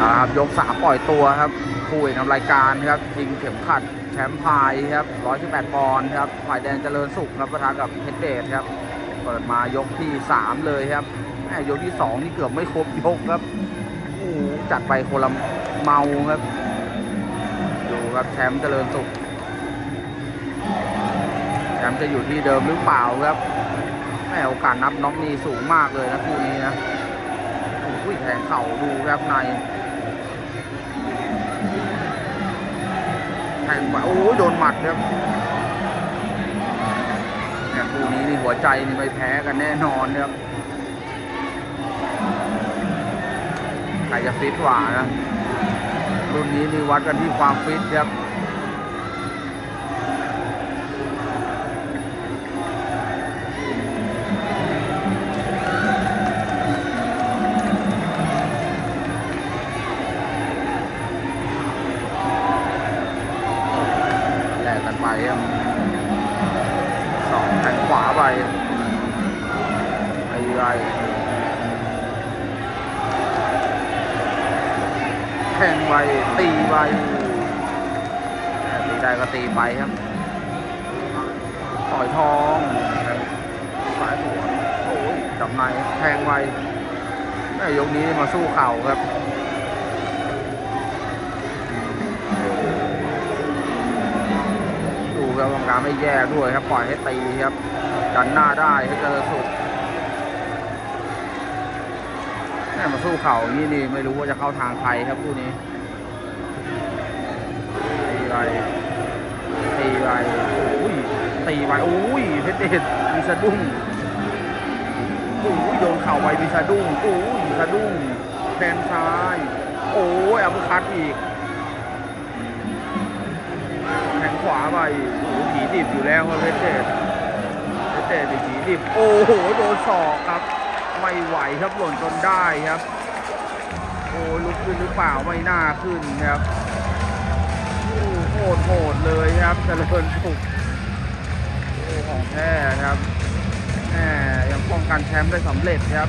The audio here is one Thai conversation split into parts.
ครับยกสามปล่อยตัวครับคู่เอกนำรายการครับชิงเข็มขัดแชมป์พายครับ118ปอนด์ครับฝ่ายแดงเจริญสุขครับประทะกับเพชรเดชครับเปิดมายกที่3เลยครับแม่ยกที่2นี่เกือบไม่ครบยกครับโอ้จัดไปโคนละเมาครับดูครับแชมป์เจริญสุขแชมป์จะอยู่ที่เดิมหรือเปล่าครับแม่โอกาสนับน็อกนี่สูงมากเลยนะคู่นี้นะโอ้ยแทงเข่าดูครับใน แทงไปโอ้ยโดนหมัดครับเนี่ยคู่นี้นี่หัวใจนี่ไม่แพ้กันแน่นอนครับใครจะฟิตกว่านะรุ่นนี้นี่วัดกันที่ความฟิตครับ ครับสองแทงขวาไปไอ้ไรแทงไปตีไปตีได้ก็ตีไปครับต่อยทองสายหัวโอ้ยจับในแทงไปแม่ยกนี้มาสู้เข่าครับ ไม่แย่ด้วยครับ ปล่อยให้ตีครับ ดันหน้าได้ให้เจอสุดแม่มาสู้เข่าอย่างนี้นี่ไม่รู้ว่าจะเข้าทางใครครับคู่นี้ตีไปตีไปอุ้ยตีไปอุ้ยเพชรเดชมีสะดุ้งอุ้ยโดนเข่าไปมีสะดุ้งอุ้ยสะดุ้งแดนซ้าย โอ้ยอัปคัดอีกแทงขวาไป โอ้โหผีดิบอยู่แล้วครับเพชรเดชเพชรเดชนี่ผีดิบโอ้โหโดนศอกครับ ไม่ไหวครับหล่นจนได้ครับ โอ้ลุกขึ้นหรือเปล่าไม่น่าขึ้นครับโอ้โหดโหดเลยครับเจริญสุขโอของแท้ครับแหมยังป้องกันแชมป์ได้สำเร็จครับ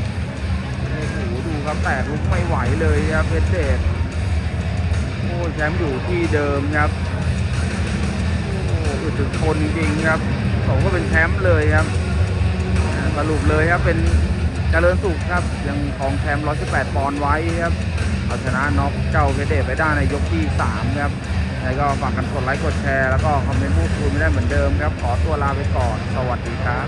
โอ้โหดูครับแต่ลุกไม่ไหวเลยครับเพชรเดชโอ้แชมป์อยู่ที่เดิมครับ โอ้อึดทนจริงครับผมก็เป็นแชมป์เลยครับสรุปเลยครับเป็นเจริญสุขครับ ยังของแชมป์118 ปอนด์ไว้ครับเอาชนะน็อกเจ้าเพเดไปได้ในยกที่ 3 ครับยังไงก็ฝากกันกดไลค์กดแชร์แล้วก็คอมเมนต์พูดคุยไม่ได้เหมือนเดิมครับ ขอตัวลาไปก่อน สวัสดีครับ